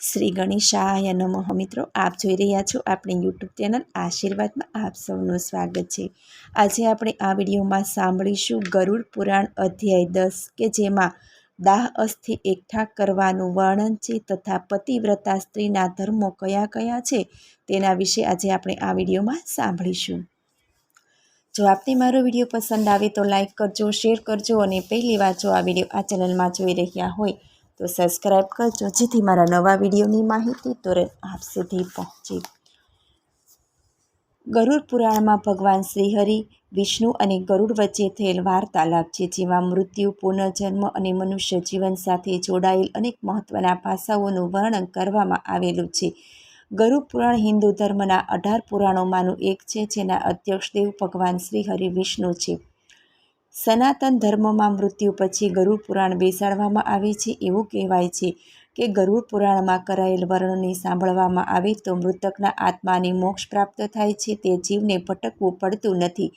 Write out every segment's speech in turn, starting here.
શ્રી ગણેશાય નમઃ. મિત્રો, આપ જોઈ રહ્યા છો આપણી યુટ્યુબ ચેનલ આશીર્વાદમાં આપ સૌનું સ્વાગત છે. આજે આપણે આ વિડીયોમાં સાંભળીશું ગરુડ પુરાણ અધ્યાય દસ કે જેમાં દાહ અસ્થિ એકઠા કરવાનું વર્ણન છે તથા પતિવ્રતા સ્ત્રીના ધર્મો કયા કયા છે તેના વિશે આજે આપણે આ વિડીયોમાં સાંભળીશું. જો આપને મારો વીડિયો પસંદ આવે તો લાઈક કરજો, શેર કરજો અને પહેલી વાર જો આ વીડિયો આ ચેનલમાં જોઈ રહ્યા હોય તો સબસ્ક્રાઈબ કરજો. જેથી મારા નવા વિડીયોની માહિતી તુરંત આપ સુધી પહોંચે. ગરુડ પુરાણમાં ભગવાન શ્રીહરિ, વિષ્ણુ અને ગરુડ વચ્ચે થયેલ વાર્તાલાપ છે, જેમાં મૃત્યુ, પુનર્જન્મ અને મનુષ્ય જીવન સાથે જોડાયેલ અનેક મહત્વના પાસાઓનું વર્ણન કરવામાં આવેલું છે. ગરુડ પુરાણ હિન્દુ ધર્મના અઢાર પુરાણોમાંનું એક છે, જેના અધ્યક્ષ દેવ ભગવાન શ્રીહરિ વિષ્ણુ છે. સનાતન ધર્મમાં મૃત્યુ પછી ગરુડ પુરાણ બેસાડવામાં આવે છે એવું કહેવાય છે કે ગરુડ પુરાણમાં કરાયેલ વર્ણને સાંભળવામાં આવે તો મૃતકના આત્માને મોક્ષ પ્રાપ્ત થાય છે, તે જીવને ભટકવું પડતું નથી.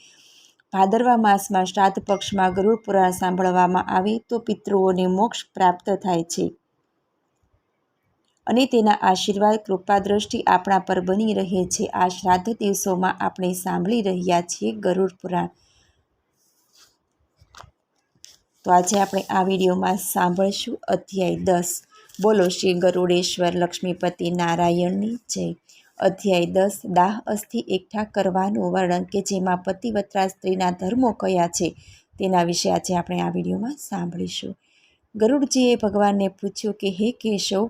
ભાદરવા માસમાં શ્રાદ્ધ પક્ષમાં ગરુડ પુરાણ સાંભળવામાં આવે તો પિતૃઓને મોક્ષ પ્રાપ્ત થાય છે. અને તેના આશીર્વાદ કૃપા દ્રષ્ટિ આપણા પર બની રહે છે. આ શ્રાદ્ધ દિવસોમાં આપણે સાંભળી રહ્યા છીએ ગરુડ પુરાણ. તો આજે આપણે આ વિડીયોમાં સાંભળશું અધ્યાય દસ. બોલો શ્રી ગરુડેશ્વર લક્ષ્મીપતિ નારાયણની જય. અધ્યાય દસ, દાહ અસ્થિ એકઠા કરવાનું વર્ણન કે જેમાં પતિવત્રા સ્ત્રીના ધર્મો કયા છે તેના વિશે આજે આપણે આ વિડીયોમાં સાંભળીશું. ગરુડજીએ ભગવાનને પૂછ્યું કે, હે કેશવ,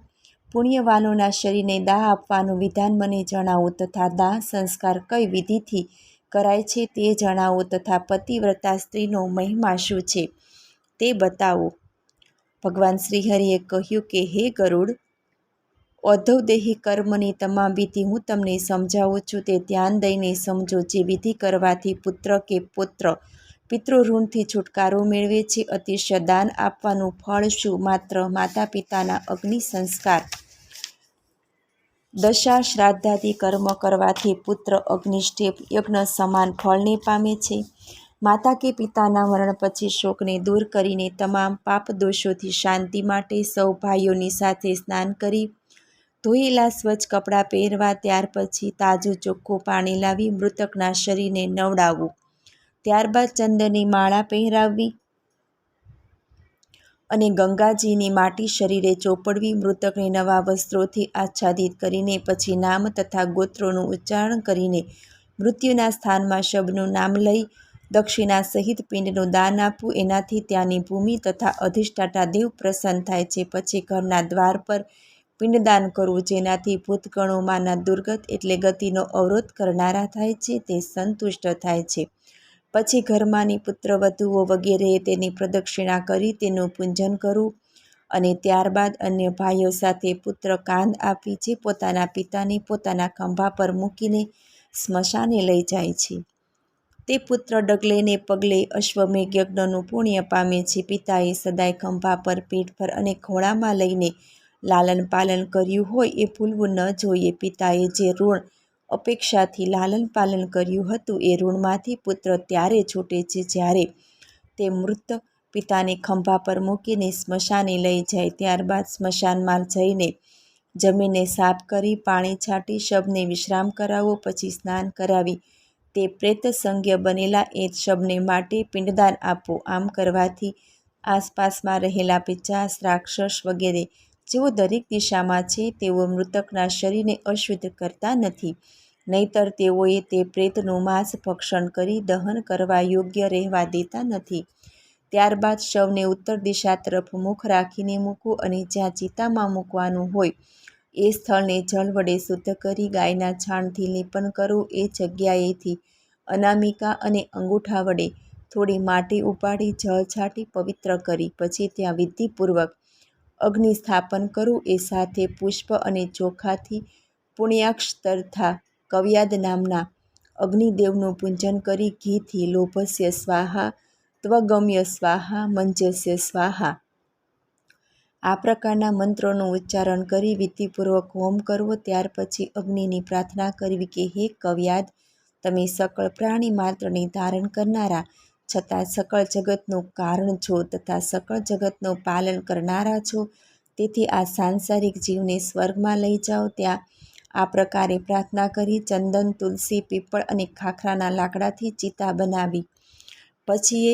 પુણ્યવાનોના શરીરને દાહ આપવાનું વિધાન મને જણાવો તથા દાહ સંસ્કાર કઈ વિધિથી કરાય છે તે જણાવો તથા પતિવ્રતા સ્ત્રીનો મહિમા શું છે? તે બતાવો. ભગવાન શ્રીહરિએ કહ્યું કે, હે ગરુડ, ઔધવદેહી કર્મની તમામ વિધિ હું તમને સમજાવું છું. તે ધ્યાન દઈને સમજો જે વિધિ કરવાથી પુત્ર કે પુત્ર પિતૃઋણથી છુટકારો મેળવે છે. અતિશય દાન આપવાનું ફળ શું? માત્ર માતા પિતાના અગ્નિ સંસ્કાર, દશા શ્રાદ્ધાદિ કર્મ કરવાથી પુત્ર અગ્નિષ્ઠેપ યજ્ઞ સમાન ફળને પામે છે. માતા કે પિતાના મરણ પછી શોકને દૂર કરીને તમામ પાપ દોષોથી શાંતિ માટે સૌ ભાઈઓની સાથે સ્નાન કરી, ધોયેલા સ્વચ્છ કપડાં પહેરવા, ત્યાર પછી તાજું ચોખ્ખું પાણી લાવી મૃતકના શરીરને નવડાવવું. ત્યારબાદ ચંદનની માળા પહેરાવવી અને ગંગાજીની માટી શરીરે ચોપડવી, મૃતકને નવા વસ્ત્રોથી આચ્છાદિત કરીને પછી નામ તથા ગોત્રોનું ઉચ્ચારણ કરીને મૃત્યુના સ્થાનમાં શબનું નામ લઈ દક્ષિણા સહિત પિંડનું દાન આપવું એનાથી ત્યાંની ભૂમિ તથા અધિષ્ઠાતા દેવ પ્રસન્ન થાય છે. પછી ઘરના દ્વાર પર પિંડદાન કરવું જેનાથી ભૂતગણોમાંના દુર્ગત એટલે ગતિનો અવરોધ કરનારા થાય છે તે સંતુષ્ટ થાય છે. પછી ઘરમાંની પુત્રવધુઓ વગેરે તેની પ્રદક્ષિણા કરી તેનું પૂજન કરવું અને ત્યારબાદ અન્ય ભાઈઓ સાથે પુત્ર કાંદ આપી જે પોતાના પિતાને પોતાના ખંભા પર મૂકીને સ્મશાને લઈ જાય છે. તે પુત્ર ડગલે ને પગલે અશ્વમેઘ યજ્ઞનું પુણ્ય પામે છે. પિતાએ સદાય ખંભા પર પીઠ પર અને ખોળામાં લઈને લાલન પાલન કર્યું હોય એ ભૂલવું ન જોઈએ. પિતાએ જે ઋણ અપેક્ષાથી લાલન પાલન કર્યું હતું એ ઋણમાંથી પુત્ર ત્યારે છૂટે છે જ્યારે તે મૃત પિતાને ખંભા પર મૂકીને સ્મશાને લઈ જાય. ત્યારબાદ સ્મશાનમાં જઈને જમીનને સાફ કરી, પાણી છાંટી, શબને વિશ્રામ કરાવો, પછી સ્નાન કરાવી તે પ્રેત સંજ્ઞ બનેલા એ શબને માટે પિંડદાન આપો આમ કરવાથી આસપાસમાં રહેલા પિચાસ રાક્ષસ વગેરે જેઓ દરેક દિશામાં છે, તેઓ મૃતકના શરીરને અશુદ્ધ કરતા નથી. નહીતર તેઓએ તે પ્રેતનું માંસ ભક્ષણ કરી દહન કરવા યોગ્ય રહેવા દેતા નથી. ત્યારબાદ શવને ઉત્તર દિશા તરફ મુખ રાખીને મૂકવું અને જ્યાં ચિતામાં મૂકવાનું હોય એ સ્થળને જળ વડે શુદ્ધ કરી ગાયના છાણથી લેપન કરવું એ જગ્યાએથી. અનામિકા અને અંગૂઠા વડે થોડી માટી ઉપાડી જળ છાંટી પવિત્ર કરી, પછી ત્યાં વિધિપૂર્વક અગ્નિ સ્થાપન કરવું એ સાથે પુષ્પ અને ચોખાથી પુણ્યાક્ષ તથા કવ્યાદ નામના અગ્નિદેવનું પૂજન કરી ઘીથી લોભસ્ય સ્વાહા, ત્વગમ્ય સ્વાહા, મંજસ્ય સ્વાહા. આ પ્રકારના મંત્રોનું ઉચ્ચારણ કરી વિધિપૂર્વક હોમ કરવો, ત્યાર પછી અગ્નિની પ્રાર્થના કરવી કે, હે કવ્યાદ, તમે સકળ પ્રાણી માત્રને ધારણ કરનારા, છતાં સકળ જગતનું કારણ છો તથા સકળ જગતનું પાલન કરનારા છો, તેથી આ સાંસારિક જીવને સ્વર્ગમાં લઈ જાઓ. ત્યાં આ પ્રકારે પ્રાર્થના કરી, ચંદન, તુલસી, પીપળ અને ખાખરાના લાકડાથી ચિતા બનાવી. પછી એ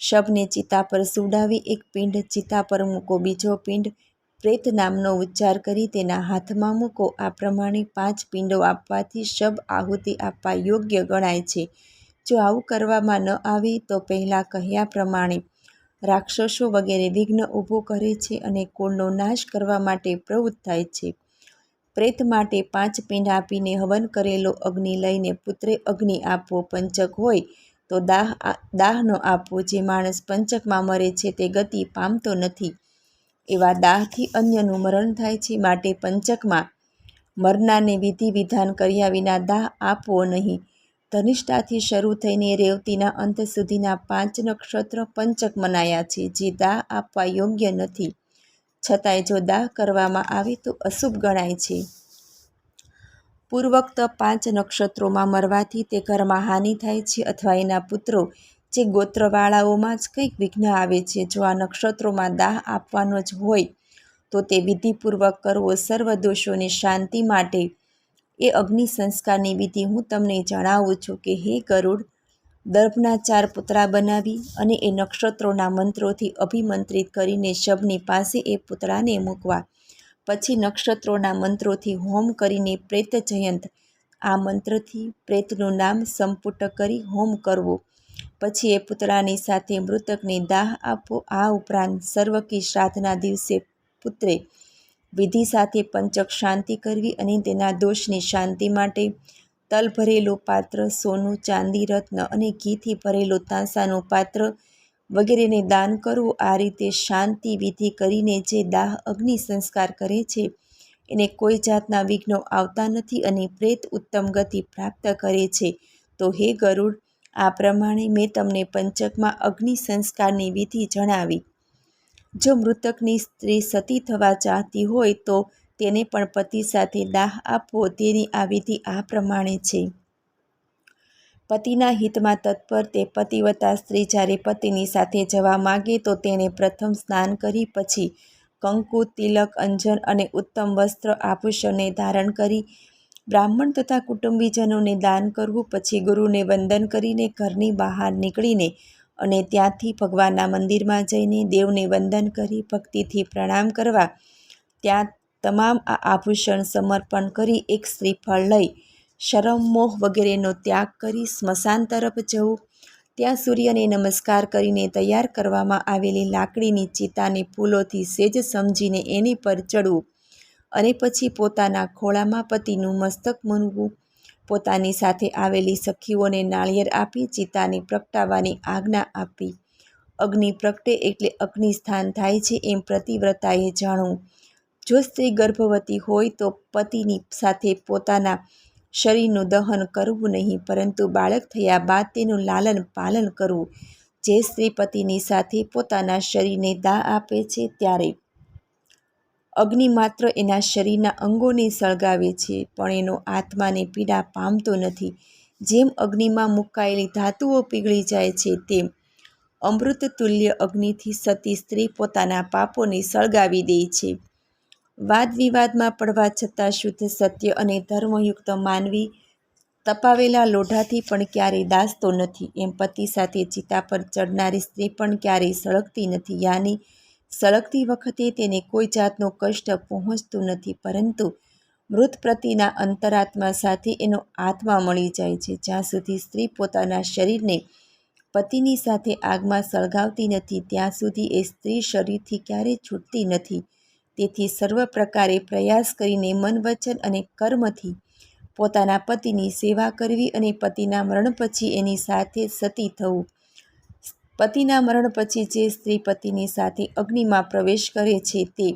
શબને ચિતા પર સુડાવી એક પિંડ ચિતા પર મૂકો. બીજો પિંડ પ્રેત નામનો ઉચ્ચાર કરી તેના હાથમાં મૂકો. આ પ્રમાણે પાંચ પિંડો આપવાથી શબ આહુતિ આપવા યોગ્ય ગણાય છે. જો આવું કરવામાં ન આવે તો પહેલાં કહ્યા પ્રમાણે રાક્ષસો વગેરે વિઘ્ન ઊભું કરે છે અને કુળનો નાશ કરવા માટે પ્રવૃત્ત થાય છે. પ્રેત માટે પાંચ પિંડ આપીને હવન કરેલો અગ્નિ લઈને પુત્રે અગ્નિ આપવો. પંચક હોય તો દાહ દાહનો આપવો જે માણસ પંચકમાં મરે છે તે ગતિ પામતો નથી. એવા દાહથી અન્યનું મરણ થાય છે માટે પંચકમાં મરનારને વિધિ વિધાન કર્યા વિના દાહ આપવો નહીં. ધનિષ્ઠાથી શરૂ થઈને રેવતીના અંત સુધીના પાંચ નક્ષત્ર પંચક મનાયા છે જે દાહ આપવા યોગ્ય નથી. છતાંય જો દાહ કરવામાં આવે તો અશુભ ગણાય છે. પૂર્વોક્ત પાંચ નક્ષત્રોમાં મરવાથી તે ઘરમાં હાનિ થાય છે અથવા એના પુત્રો, જે ગોત્રવાળાઓમાં જ કંઈક વિઘ્ન આવે છે, જો આ નક્ષત્રોમાં દાહ આપવાનો જ હોય, તો તે વિધિપૂર્વક કરવો સર્વ દોષોની શાંતિ માટે. એ અગ્નિ સંસ્કારની વિધિ હું તમને જણાવું છું કે હે ગરુડ, દર્ભના ચાર પુતળા બનાવી અને એ નક્ષત્રોના મંત્રોથી અભિમંત્રિત કરીને શબની પાસે એ પુતળાને મૂકવા. પછી નક્ષત્રોના મંત્રોથી હોમ કરીને પ્રેત જયંત. આ મંત્રથી પ્રેતનું નામ સંપુટ કરી હોમ કરવો. પછી એ પુતળાની સાથે મૃતકને દાહ આપવો. આ ઉપરાંત સર્વકી શ્રાદ્ધના દિવસે પુત્રે વિધિ સાથે પંચક શાંતિ કરવી અને તેના દોષની શાંતિ માટે તલ ભરેલું પાત્ર, સોનું, ચાંદી, રત્ન અને ઘીથી ભરેલું તાંસાનું પાત્ર વગેરેને દાન કરવું, આ રીતે શાંતિ વિધિ કરીને જે દાહ અગ્નિ સંસ્કાર કરે છે, એને કોઈ જાતના વિઘ્નો આવતા નથી અને પ્રેત ઉત્તમ ગતિ પ્રાપ્ત કરે છે. તો હે ગરુડ, આ પ્રમાણે મેં તમને પંચકમાં અગ્નિ સંસ્કારની વિધિ જણાવી. જો મૃતકની સ્ત્રી સતી થવા ચાહતી હોય તો તેને પણ પતિ સાથે દાહ આપવો તેની આ વિધિ આ પ્રમાણે છે. પતિના હિતમાં તત્પર તે પતિવતા સ્ત્રી જ્યારે પતિની સાથે જવા માગે તો તેણે પ્રથમ સ્નાન કરી, પછી કંકુ, તિલક, અંજન અને ઉત્તમ વસ્ત્ર આભૂષણને ધારણ કરી. બ્રાહ્મણ તથા કુટુંબીજનોને દાન કરવું, પછી ગુરુને વંદન કરીને ઘરની બહાર નીકળીને અને ત્યાંથી ભગવાનના મંદિરમાં જઈને દેવને વંદન કરી, ભક્તિથી પ્રણામ કરવા, ત્યાં તમામ આ આભૂષણ સમર્પણ કરી, એક શ્રીફળ લઈ શરમ, મોહ વગેરેનો ત્યાગ કરી સ્મશાન તરફ જવું. ત્યાં સૂર્યને નમસ્કાર કરીને તૈયાર કરવામાં આવેલી લાકડીની ચિતાને ફૂલોથી સેજ સમજીને એની પર ચડવું અને પછી પોતાના ખોળામાં પતિનું મસ્તક મૂનવું પોતાની સાથે આવેલી સખીઓને નાળિયેર આપી ચિતાને પ્રગટાવવાની આજ્ઞા આપી. અગ્નિ પ્રગટે એટલે અગ્નિ સ્થાન થાય છે એમ પ્રતિવ્રતાએ જાણવું. જો સ્ત્રી ગર્ભવતી હોય તો પતિની સાથે પોતાના શરીરનું દહન કરવું નહીં, પરંતુ બાળક થયા બાદ તેનું લાલન પાલન કરવું. જે સ્ત્રી પતિની સાથે પોતાના શરીરને દાહ આપે છે ત્યારે અગ્નિ માત્ર એના શરીરના અંગોને સળગાવે છે, પણ એનો આત્માને પીડા પામતો નથી. જેમ અગ્નિમાં મુકાયેલી ધાતુઓ પીગળી જાય છે, તેમ અમૃત તુલ્ય અગ્નિથી સતી સ્ત્રી પોતાના પાપોને સળગાવી દે છે. વાદ વિવાદમાં પડવા છતાં શુદ્ધ સત્ય અને ધર્મયુક્ત માનવી તપાવેલા લોઢાથી પણ ક્યારેય દાસતો નથી. એમ પતિ સાથે ચિતા પર ચડનારી સ્ત્રી પણ ક્યારેય સળગતી નથી. યાની સળગતી વખતે તેને કોઈ જાતનો કષ્ટ પહોંચતું નથી, પરંતુ મૃત પ્રતિના અંતરાત્મા સાથે એનો આત્મા મળી જાય છે. જ્યાં સુધી સ્ત્રી પોતાના શરીરને પતિની સાથે આગમાં સળગાવતી નથી, ત્યાં સુધી એ સ્ત્રી શરીરથી ક્યારેય છૂટતી નથી. તેથી સર્વ પ્રકારે પ્રયાસ કરીને મન વચન અને કર્મથી પોતાના પતિની સેવા કરવી અને પતિના મરણ પછી એની સાથે સતી થવું. પતિના મરણ પછી જે સ્ત્રી પતિની સાથે અગ્નિમાં પ્રવેશ કરે છે તે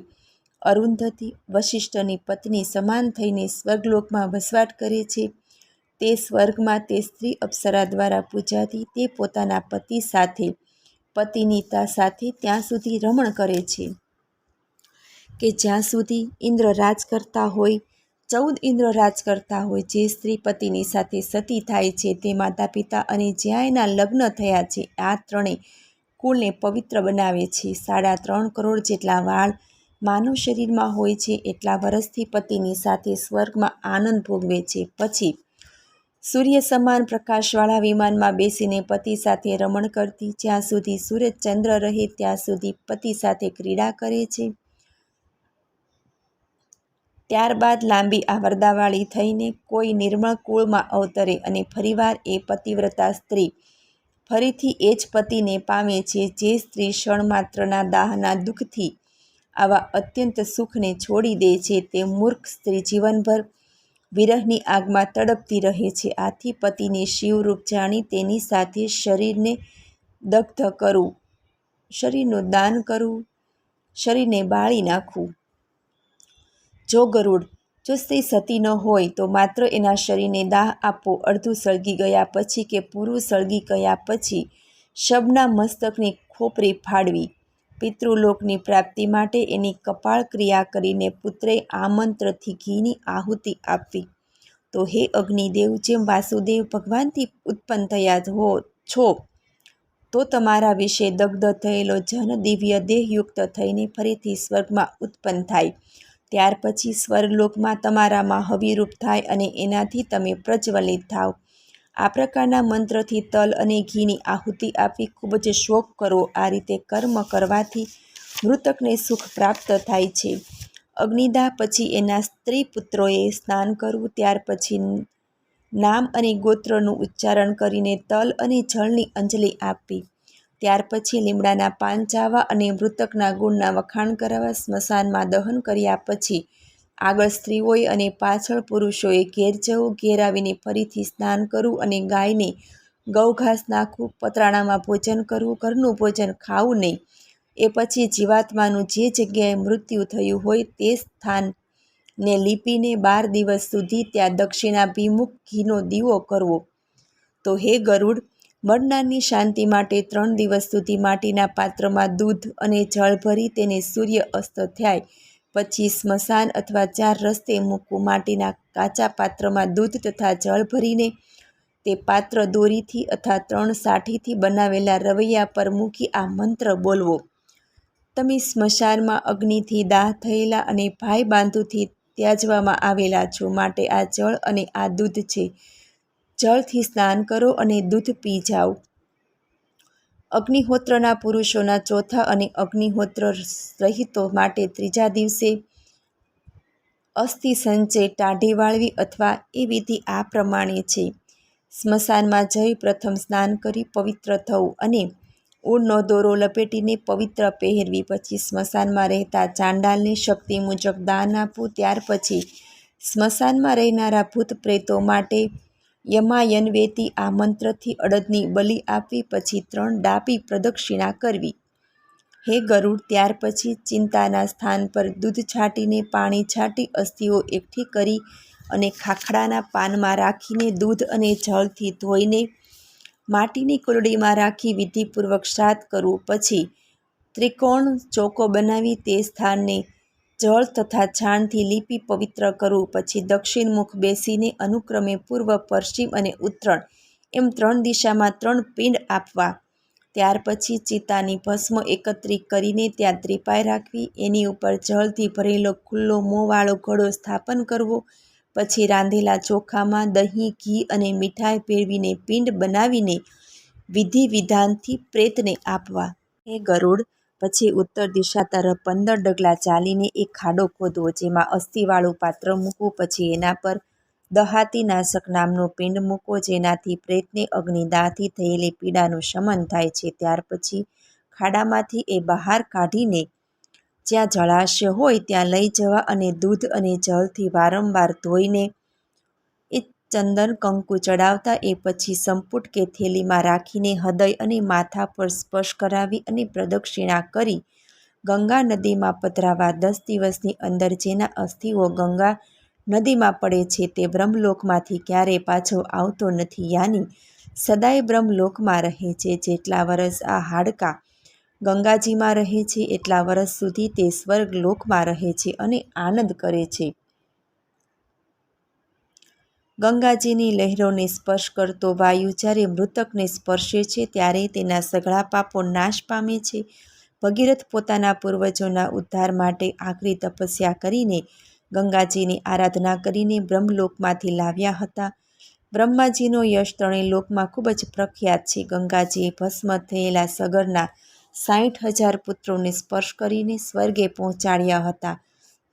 અરુંધતી વશિષ્ઠની પત્ની સમાન થઈને સ્વર્ગલોકમાં વસવાટ કરે છે. તે સ્વર્ગમાં તે સ્ત્રી અપ્સરા દ્વારા પૂજાતી તે પોતાના પતિ સાથે, પતિનીતા સાથે ત્યાં સુધી રમણ કરે છે. કે જ્યાં સુધી ઇન્દ્ર રાજ કરતા હોય, ચૌદ ઇન્દ્ર રાજ કરતા હોય, જે સ્ત્રી પતિની સાથે સતી થાય છે, તે માતા પિતા અને જ્યાં એના લગ્ન થયા છે, આ ત્રણેય કુળને પવિત્ર બનાવે છે. સાડા ત્રણ કરોડ જેટલા વાળ માનવ શરીરમાં હોય છે, એટલા વર્ષથી પતિની સાથે સ્વર્ગમાં આનંદ ભોગવે છે. પછી સૂર્ય સમાન પ્રકાશવાળા વિમાનમાં બેસીને પતિ સાથે રમણ કરતી, જ્યાં સુધી સૂરજ ચંદ્ર રહે, ત્યાં સુધી પતિ સાથે ક્રીડા કરે છે. ત્યારબાદ લાંબી આવરદાવાળી થઈને કોઈ નિર્મળ કુળમાં અવતરે અને ફરીવાર એ પતિવ્રતા સ્ત્રી ફરીથી એ જ પતિને પામે છે જે સ્ત્રી ક્ષણમાત્રના દાહના દુઃખથી આવા અત્યંત સુખને છોડી દે છે. તે મૂર્ખ સ્ત્રી જીવનભર વિરહની આગમાં તડપતી રહે છે. આથી પતિને શિવરૂપ જાણી તેની સાથે શરીરને દગ્ધ કરવું શરીરનું દાન કરવું શરીરને બાળી નાખવું જો ગરુડ જો સ્ત્રી સતી ન હોય તો માત્ર એના શરીરને દાહ આપવો અડધું સળગી ગયા પછી કે પૂરું સળગી ગયા પછી શબના મસ્તકની ખોપરી ફાડવી. પિતૃલોકની પ્રાપ્તિ માટે એની કપાળ ક્રિયા કરીને પુત્રે આમંત્રથી ઘીની આહુતિ આપવી. તો હે અગ્નિદેવ, જેમ વાસુદેવ ભગવાનથી ઉત્પન્ન થયા હો છો, તો તમારા વિશે દગ્ધ થયેલો જન દિવ્ય દેહયુક્ત થઈને ફરીથી સ્વર્ગમાં ઉત્પન્ન થાય. ત્યાર પછી સ્વર્ગલોકમાં તમારામાં હવિરૂપ થાય અને એનાથી તમે પ્રજ્વલિત થાવ. આ પ્રકારના મંત્રથી તલ અને ઘીની આહુતિ આપી ખૂબ જ શોક કરો. આ રીતે કર્મ કરવાથી મૃતકને સુખ પ્રાપ્ત થાય છે. અગ્નિદાહ પછી એના સ્ત્રી પુત્રોએ સ્નાન કરવું, ત્યાર પછી નામ અને ગોત્રનું ઉચ્ચારણ કરીને તલ અને જળની અંજલિ આપવી. ત્યાર પછી લીમડાના પાન ચાવા અને મૃતકના ગુણના વખાણ કરાવવા સ્મશાનમાં દહન કર્યા પછી આગળ સ્ત્રીઓએ અને પાછળ પુરુષોએ ઘેર જવું, ઘેર આવીને ફરીથી સ્નાન કરવું અને ગાયને ગૌઘાસ નાખવું, પતરાણામાં ભોજન કરવું, ઘરનું ભોજન ખાવું નહીં. એ પછી જીવાત્માનું જે જગ્યાએ મૃત્યુ થયું હોય તે સ્થાનને લીપીને બાર દિવસ સુધી ત્યાં દક્ષિણાભિમુખ ઘીનો દીવો કરવો. તો હે ગરુડ મરનારની શાંતિ માટે ત્રણ દિવસ સુધી માટીના પાત્રમાં દૂધ અને જળ ભરી તેને સૂર્ય અસ્ત થાય. પછી સ્મશાન અથવા ચાર રસ્તે મૂકવું માટીના કાચા પાત્રમાં દૂધ તથા જળ ભરીને તે પાત્ર દોરીથી અથવા ત્રણ સાઠીથી બનાવેલા રવૈયા પર મૂકી આ મંત્ર બોલવો. તમે સ્મશાનમાં અગ્નિથી દાહ થયેલા અને ભાઈ બાંધુથી ત્યાજવામાં આવેલા છો માટે આ જળ અને આ દૂધ છે. જળથી સ્નાન કરો અને દૂધ પી જાઓ. અગ્નિહોત્રના પુરુષોના ચોથા અને અગ્નિહોત્ર રહિતો માટે ત્રીજા દિવસે અસ્થિ સંચય ટાઢી વાળવી અથવા એ વિધિ આ પ્રમાણે છે. સ્મશાનમાં જઈ પ્રથમ સ્નાન કરી પવિત્ર થવું અને ઊનનો દોરો લપેટીને પવિત્ર પહેરવી. પછી સ્મશાનમાં રહેતા ચાંડાલને શક્તિ મુજબ દાન આપવું. ત્યાર પછી સ્મશાનમાં રહેનારા ભૂત પ્રેતો માટે યમાયનવેતી આ મંત્રથી અડદની બલિ આપવી, પછી ત્રણ ડાપી પ્રદક્ષિણા કરવી. હે ગરુડ, ત્યાર પછી ચિંતાના સ્થાન પર દૂધ છાંટીને પાણી છાંટી અસ્થિઓ એકઠી કરી અને ખાખડાના પાનમાં રાખીને દૂધ અને જળથી ધોઈને માટીની કુલડીમાં રાખી વિધિપૂર્વક શ્રાદ્ધ કરવું. પછી ત્રિકોણ ચોકો બનાવી તે સ્થાનને જળ તથા છાણથી લીપી પવિત્ર કરવું પછી દક્ષિણમુખ બેસીને અનુક્રમે પૂર્વ, પશ્ચિમ અને ઉત્તરણ એમ ત્રણ દિશામાં ત્રણ પિંડ આપવા. ત્યાર પછી ચિતાની ભસ્મ એકત્રિત કરીને ત્યાં ત્રિપાઈ રાખવી. એની ઉપર જળથી ભરેલો ખુલ્લો મોંવાળો ઘડો સ્થાપન કરવો. પછી રાંધેલા ચોખામાં દહીં, ઘી અને મીઠાઈ ભેળવીને પિંડ બનાવીને વિધિ વિધાનથી પ્રેતને આપવા. હે ગરુડ પછી ઉત્તર દિશા તરફ પંદર ડગલા ચાલીને એક ખાડો ખોદવો, જેમાં અસ્થિવાળું પાત્ર મૂકવું, પછી એના પર દહાતીનાશક નામનો પિંડ મૂકો જેનાથી પ્રેતને અગ્નિદાહથી થયેલી પીડાનું શમન થાય છે. ત્યાર પછી ખાડામાંથી એ બહાર કાઢીને જ્યાં જળાશય હોય ત્યાં લઈ જવા અને દૂધ અને જળથી વારંવાર ધોઈને ચંદન કંકુ ચડાવતા એ પછી સંપુટ કે થેલીમાં રાખીને હૃદય અને માથા પર સ્પર્શ કરાવી અને પ્રદક્ષિણા કરી ગંગા નદીમાં પધરાવા દસ દિવસની અંદર જેના અસ્થિઓ ગંગા નદીમાં પડે છે તે બ્રહ્મલોકમાંથી ક્યારેય પાછો આવતો નથી. યાની સદાય બ્રહ્મલોકમાં રહે છે જેટલા વર્ષ આ હાડકા ગંગાજીમાં રહે છે એટલા વર્ષ સુધી તે સ્વર્ગલોકમાં રહે છે અને આનંદ કરે છે. ગંગાજીની લહેરોને સ્પર્શ કરતો વાયુ જ્યારે મૃતકને સ્પર્શે છે ત્યારે તેના સઘળા પાપો નાશ પામે છે. ભગીરથ પોતાના પૂર્વજોના ઉદ્ધાર માટે આકરી તપસ્યા કરીને ગંગાજીની આરાધના કરીને બ્રહ્મલોકમાંથી લાવ્યા હતા. બ્રહ્માજીનો યશ ત્રણેય લોકમાં ખૂબ જ પ્રખ્યાત છે. ગંગાજીએ ભસ્મ થયેલા સગરના સાઠ હજાર પુત્રોને સ્પર્શ કરીને સ્વર્ગે પહોંચાડ્યા હતા.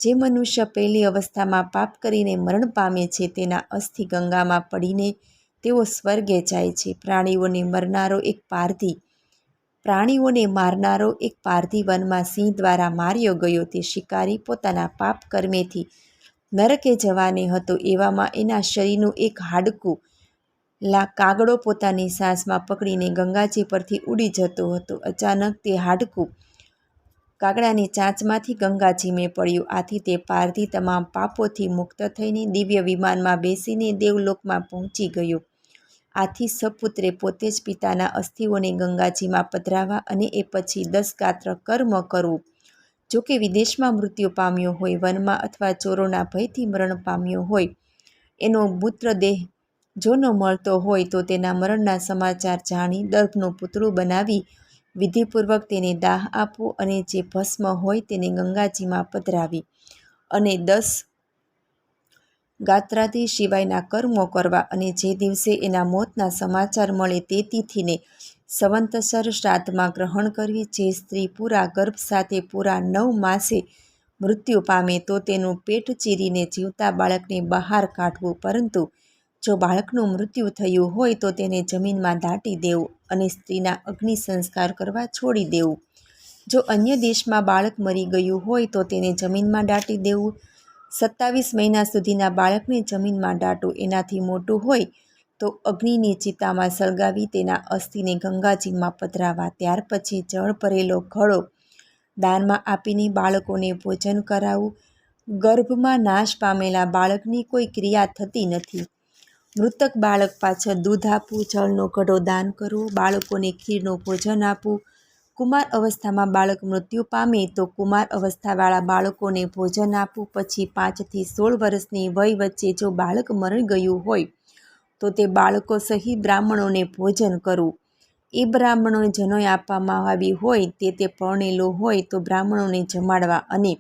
જે મનુષ્ય પહેલી અવસ્થામાં પાપ કરીને મરણ પામે છે, તેના અસ્થિ ગંગામાં પડીને તેઓ સ્વર્ગે જાય છે. પ્રાણીઓને મરનારો એક પારધી, પ્રાણીઓને મારનારો એક પારધી વનમાં સિંહ દ્વારા માર્યો ગયો. તે શિકારી પોતાના પાપ કર્મેથી નરકે જવાને હતો. એવામાં એના શરીરનું એક હાડકું લા કાગડો પોતાની સાંસમાં પકડીને ગંગાજી પરથી ઉડી જતો હતો. અચાનક તે હાડકું કાગડાની ચાંચમાંથી ગંગાજીમાં પડ્યું. આથી તે પારધી તમામ પાપોથી મુક્ત થઈને દિવ્ય વિમાનમાં બેસીને દેવલોકમાં પહોંચી ગયો. આથી સપુત્રે પોતે જ પિતાના અસ્થિઓને ગંગાજીમાં પધરાવા અને એ પછી દસ ગાત્ર કર્મ કરવું. જો કે વિદેશમાં મૃત્યુ પામ્યો હોય, વનમાં અથવા ચોરોના ભયથી મરણ પામ્યો હોય, એનો મૂત્રદેહ જો ન મળતો હોય તો તેના મરણના સમાચાર જાણી દર્ભનું પુતળું બનાવી વિધિપૂર્વક તેને દાહ આપવો અને જે ભસ્મ હોય તેને ગંગાજીમાં પધરાવી અને દસ ગાત્રાદી સિવાયના કર્મો કરવા અને જે દિવસે એના મોતના સમાચાર મળે તે તિથિને સંવંતસર શ્રાદ્ધમાં ગ્રહણ કરવી, જે સ્ત્રી પૂરા ગર્ભ સાથે પૂરા નવ માસે મૃત્યુ પામે તો તેનું પેટ ચીરીને જીવતા બાળકને બહાર કાઢવું, પરંતુ જો બાળકનું મૃત્યુ થયું હોય તો તેને જમીનમાં દાટી દેવું અને સ્ત્રીના અગ્નિ સંસ્કાર કરવા છોડી દેવું. જો અન્ય દેશમાં બાળક મરી ગયું હોય તો તેને જમીનમાં દાટી દેવું. સત્તાવીસ મહિના સુધીના બાળકને જમીનમાં દાટવું એનાથી મોટું હોય તો અગ્નિની ચિતામાં સળગાવી તેના અસ્થિને ગંગાજીમાં પધરાવા ત્યાર પછી જળ ભરેલો ઘડો દાનમાં આપીને બાળકોને ભોજન કરાવવું. ગર્ભમાં નાશ પામેલા બાળકની કોઈ ક્રિયા થતી નથી. મૃતક બાળક પાછળ દૂધ આપવું, જળનો ઘડો દાન કરવો, બાળકોને ખીરનું ભોજન આપવું. કુમાર અવસ્થામાં બાળક મૃત્યુ પામે તો કુમાર અવસ્થાવાળા બાળકોને ભોજન આપવું. પછી પાંચથી સોળ વર્ષની વય વચ્ચે જો બાળક મરણ ગયું હોય, તો તે બાળકો સહિત બ્રાહ્મણોને ભોજન કરવું. એ બ્રાહ્મણોને જનોય આપવામાં આવી હોય, તે તે પરણેલું હોય તો બ્રાહ્મણોને જમાડવા. અને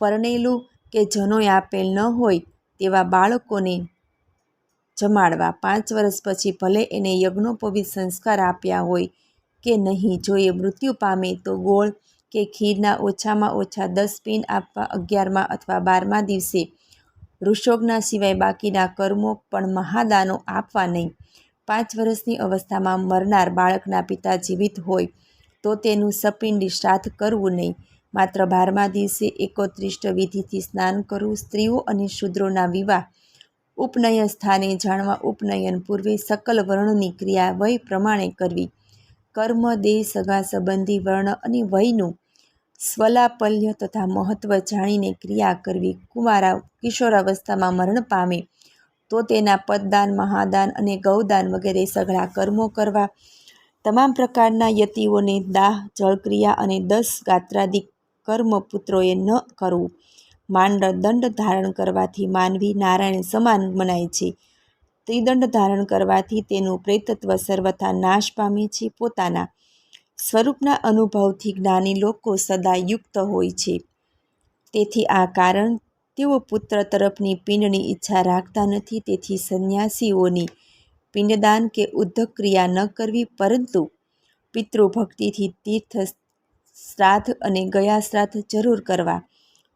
પરણેલું કે જનોય આપેલ ન હોય, તેવા બાળકોને જમાડવા. પાંચ વર્ષ પછી ભલે એને યજ્ઞોપવિત સંસ્કાર આપ્યા હોય કે નહીં જો એ મૃત્યુ પામે તો ગોળ કે ખીરના ઓછામાં ઓછા દસ પીન આપવા અગિયારમાં અથવા બારમા દિવસે. ઋષોગના સિવાય બાકીના કર્મો પણ મહાદાનો આપવા નહીં. પાંચ વર્ષની અવસ્થામાં મરનાર બાળકના પિતા જીવિત હોય તો તેનું સપિંડી શ્રાદ્ધ કરવું નહીં. માત્ર બારમા દિવસે એકોત્રિષ્ટ વિધિથી સ્નાન કરવું, સ્ત્રીઓ અને શૂદ્રોના વિવાહ ઉપનયન સ્થાને જાણવા ઉપનયન પૂર્વે સકલ વર્ણની ક્રિયા વય પ્રમાણે કરવી. કર્મ, દેહ, સગા સંબંધી વર્ણ અને વયનું સ્વલાપલ્ય તથા મહત્વ જાણીને ક્રિયા કરવી કુમારા કિશોરાવસ્થામાં મરણ પામે. તો તેના પદદાન, મહાદાન અને ગૌદાન વગેરે સઘળા કર્મો કરવા. તમામ પ્રકારના યતિઓને દાહ, જળક્રિયા અને દસ ગાત્રાદિક કર્મ પુત્રોએ ન કરવું. માંડ દંડ ધારણ કરવાથી માનવી નારાયણ સમાન મનાય છે. ત્રિદંડ ધારણ કરવાથી તેનું પ્રેતત્વ સર્વથા નાશ પામે છે પોતાના. સ્વરૂપના અનુભવથી જ્ઞાની લોકો સદા યુક્ત હોય છે. તેથી આ કારણ તેઓ પુત્ર તરફની પિંડની ઈચ્છા રાખતા નથી, તેથી સંન્યાસીઓની પિંડદાન કે ઉદ્ધક ક્રિયા ન કરવી, પરંતુ પિતૃભક્તિથી તીર્થ શ્રાદ્ધ અને ગયા શ્રાદ્ધ જરૂર કરવા.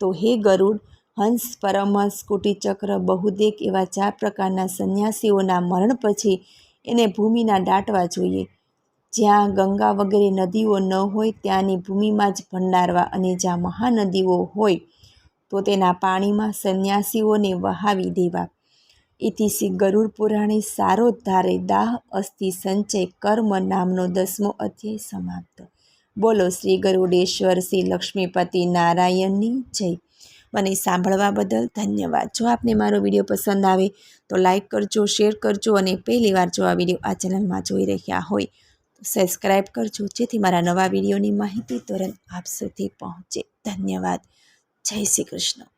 તો હે ગરુડ, હંસ, પરમહંસ, કુટીચક્ર બહુદેક એવા ચાર પ્રકારના સંન્યાસીઓના મરણ પછી એને ભૂમિના દાટવા જોઈએ. જ્યાં ગંગા વગેરે નદીઓ ન હોય ત્યાંની ભૂમિમાં જ ભંડારવા અને જ્યાં મહાનદીઓ હોય, તો તેના પાણીમાં સંન્યાસીઓને વહાવી દેવા. એથી શ્રી ગરુડ પુરાણે સારો ધારે દાહ, અસ્થિ, સંચય, કર્મ નામનો દસમો અધ્યાય સમાપ્ત. બોલો શ્રી ગરુડેશ્વર, શ્રી લક્ષ્મીપતિ નારાયણની જય. મને સાંભળવા બદલ ધન્યવાદ. જો આપને મારો વીડિયો પસંદ આવે તો લાઈક કરજો, શેર કરજો અને પહેલી વાર જો આ વીડિયો આ ચેનલમાં જોઈ રહ્યા હોય તો સબસ્ક્રાઈબ કરજો, જેથી મારા નવા વિડીયોની માહિતી તુરંત આપ સુધી પહોંચે. ધન્યવાદ. જય શ્રી કૃષ્ણ.